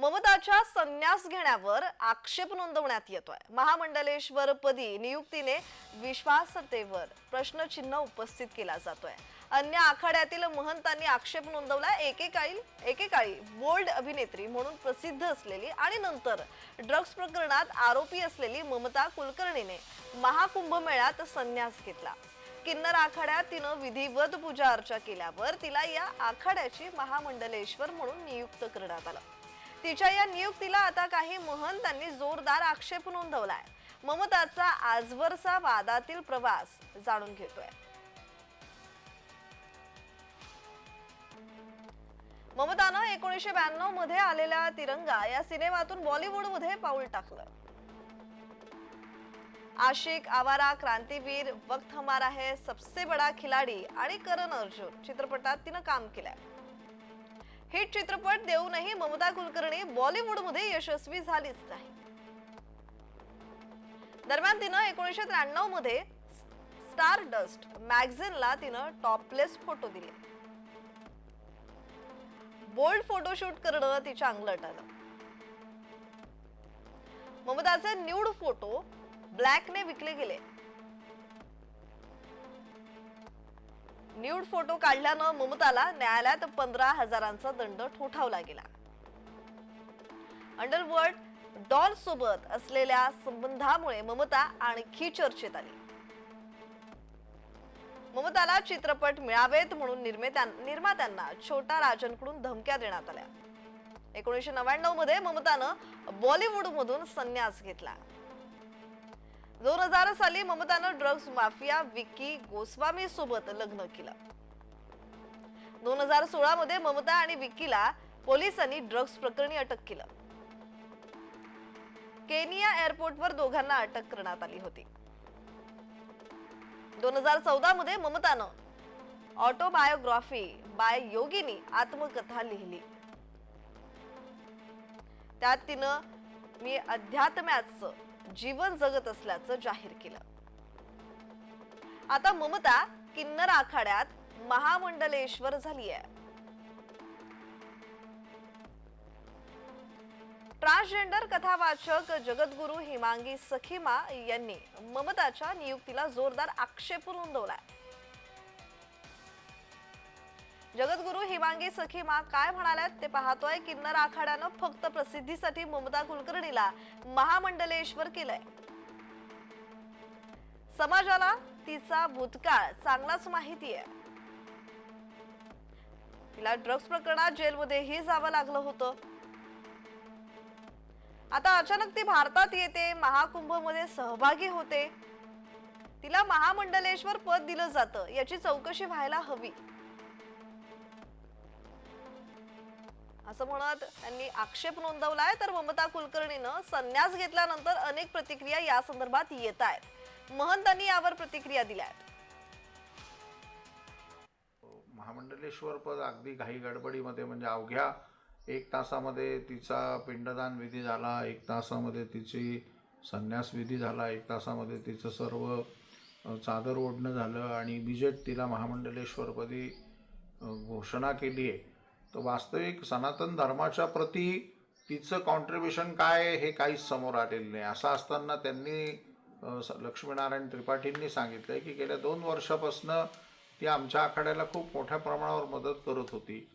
ममताच्या संन्यास घेण्यावर आक्षेप नोंदवण्यात येतोय. महामंडलेश्वर पदी नियुक्तीने विश्वासतेवर प्रश्नचिन्ह उपस्थित केला जातोय. अन्य आखाड्यातील महंतांनी आक्षेप नोंदवला. एकेकाळी एकेकाळी बोल्ड अभिनेत्री म्हणून प्रसिद्ध असलेली आणि नंतर ड्रग्ज प्रकरणात आरोपी असलेली ममता कुलकर्णीने महाकुंभमेळ्यात संन्यास घेतला. किन्नर आखाड्यात तिनं विधिवत पूजा अर्चा केल्यावर तिला या आखाड्याची महामंडलेश्वर म्हणून नियुक्त करण्यात आलं. तिच्या या नियुक्तीला आता काही महंतांनी जोरदार आक्षेप नोंदवलाय. ममताचा आजवरचा वादातील प्रवास जाणून घेतोय. ममतानं एकोणीसशे ब्याण्णवमध्ये आलेल्या तिरंगा या सिनेमातून बॉलिवूडमध्ये पाऊल टाकलं. आशिक आवारा क्रांतीवीर वक्त हमारा है सबसे बडा खिलाडी आणि करण अर्जुन चित्रपटात तिनं काम केलंय. हिट चित्रपट देऊनही ममता कुलकर्णी बॉलिवूडमध्ये यशस्वी झालीच नाही. दरम्यान तिनं एकोणीसशे त्र्याण्णवमध्ये स्टार डस्ट मॅगझिनला तिनं टॉपलेस फोटो दिले. बोल्ड फोटोशूट करणं तिच्या अंगलट आलं ममताचे न्यूड फोटो ब्लॅकने विकले गेले. न्यूड फोटो काढल्यानं ममताला न्यायालयात पंधरा हजारांचा दंड ठोठावला गेला. अंडरवर्ल्ड डॉन सोबत असलेल्या संबंधामुळे ममता आणखी चर्चेत आली. ममताला चित्रपट मिळावेत म्हणून निर्मात्यांना छोटा राजनकडून धमक्या देण्यात आल्या. एकोणीसशे नव्याण्णवमध्ये ममतानं बॉलिवूडमधून संन्यास घेतला. दोन हजार साली ममतानं ड्रग्ज माफिया विकी गोस्वामी सोबत लग्न केलं. दोन हजार सोळा मध्ये ममता आणि विकीला पोलिसांनी ड्रग्ज प्रकरणी अटक केलं. केनिया एअरपोर्टवर दोघांना अटक करण्यात आली होती. दोन हजार चौदा मध्ये ममतानं ऑटोबायोग्राफी बाय योगिनी आत्मकथा लिहिली. त्यात तिनं मी अध्यात्म्याचं जीवन जगत असल्याचं जाहीर केलं. आता ममता किन्नर आखाड्यात महामंडलेश्वर झाली आहे ट्रान्सजेंडर कथावाचक जगद्गुरू हिमांगी सखीमा यांनी ममताच्या नियुक्तीला जोरदार आक्षेप नोंदवलाय. जगद्गुरू हिमांगी सखीमा काय म्हणाल्यात ते पाहतोय. किन्नर आखाड्यानं फक्त प्रसिद्धीसाठी ममता कुलकर्णीला महामंडलेश्वर केलंय. समाजाला तिचा भूतकाळ चांगलाच माहिती आहे. तिला ड्रग्ज प्रकरणात जेलमध्येही जावं लागलं होतं. आता अचानक ती भारतात येते महाकुंभमध्ये सहभागी होते. तिला महामंडलेश्वर पद दिलं जातं याची चौकशी व्हायला हवी. असं म्हणत त्यांनी आक्षेप नोंदवलाय. तर ममता कुलकर्णीनं संन्यास घेतल्यानंतर अनेक प्रतिक्रिया या संदर्भात येत आहेत. महंतांनी यावर प्रतिक्रिया दिल्या आहेत महामंडलेश्वर पद अगदी घाई गडबडीमध्ये म्हणजे अवघ्या एक तासामध्ये तिचा पिंडदान विधी झाला एक तासामध्ये तिची संन्यास विधी झाला एक तासामध्ये तिचं सर्व चादर ओढणं झालं आणि बिजेट तिला महामंडलेश्वरपदी घोषणा केली आहे तर वास्तविक सनातन धर्माच्या प्रती तिचं कॉन्ट्रीब्युशन काय हे काहीच समोर आलेलं नाही. असं असताना त्यांनी लक्ष्मीनारायण त्रिपाठींनी सांगितलं आहे की गेल्या दोन वर्षापासनं ती आमच्या आखाड्याला खूप मोठ्या प्रमाणावर मदत करत होती.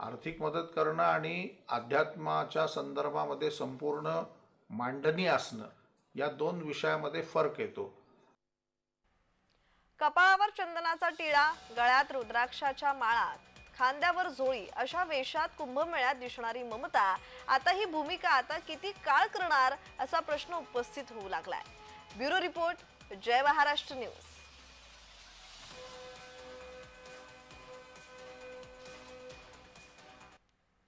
आर्थिक मदत करणं आणि अध्यात्माच्या संदर्भामध्ये संपूर्ण मांडणी असणं या दोन विषयामध्ये फरक येतो. कपाळावर चंदनाचा टिळा गळ्यात रुद्राक्षाच्या माळा खांद्यावर झोळी अशा वेशात कुंभमेळ्यात दिसणारी ममता आता ही भूमिका आता किती काळ करणार असा प्रश्न उपस्थित होऊ लागलाय. Bureau report Jai Maharashtra news.